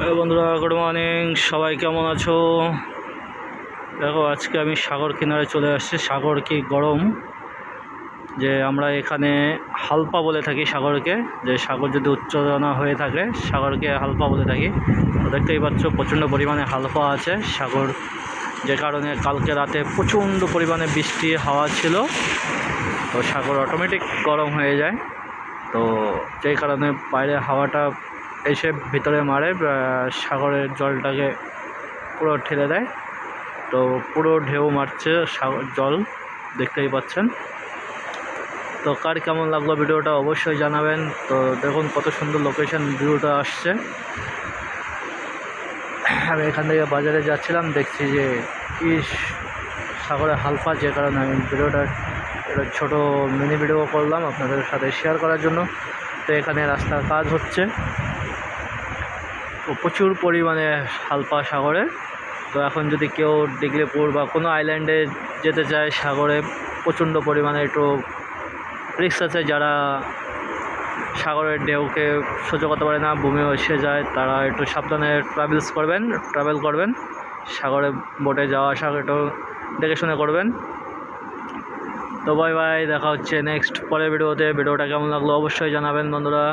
বন্ধুরা good morning সবাই কেমন আছো? দেখো, আজকে আমি সাগর কিনারে চলে আসছি। সাগর কি গরম? যে আমরা এখানে হালপা বলে থাকি সাগরকে। যে সাগর যদি উচ্চারণা হয়ে থাকে, সাগরকে হালপা বলে থাকি। দেখতেই পাচ্ছ, প্রচণ্ড পরিমাণে হালপা আছে। সাগর যে কারণে কালকে রাতে প্রচণ্ড পরিমাণে বৃষ্টি, হাওয়া ছিল। তো সাগর অটোমেটিক গরম হয়ে যায়। তো যেই কারণে বাইরে হাওয়াটা এসে ভিতরে মারে সাগরের জলটাকে পুরো ঠেলে দেয়। তো পুরো ঢেউ মারছে সাগর জল, দেখতেই পাচ্ছেন। তো কার কেমন লাগল ভিডিওটা অবশ্যই জানাবেন। তো দেখুন কত সুন্দর লোকেশন ভিউটা আসছে। আমি এখান থেকে বাজারে যাচ্ছিলাম, দেখছি যে কি সাগরে হালফা যে কারণে আমি ভিডিওটা একটা ছোটো মিনি ভিডিও করলাম আপনাদের সাথে শেয়ার করার জন্য। তো এখানে রাস্তার কাজ হচ্ছে। প্রচুর পরিমাণে হালপা সাগরে। তো এখন যদি কেউ ডিগ্রিপুর বা কোনো আইল্যান্ডে যেতে চায় সাগরে, প্রচণ্ড পরিমাণে একটু রিক্স আছে যারা সাগরের ঢেউকে সহ্য করতে পারে না বমি এসে যায়, তারা একটু সাবধানে ট্রাভেলস করবেন ট্রাভেল করবেন। সাগরে বোটে যাওয়া আসা একটু দেখে শুনে করবেন। তো বাই বাই দেখা হচ্ছে নেক্সট পরের ভিডিওতে ভিডিওটা কেমন লাগল অবশ্যই জানাবেন বন্ধুরা।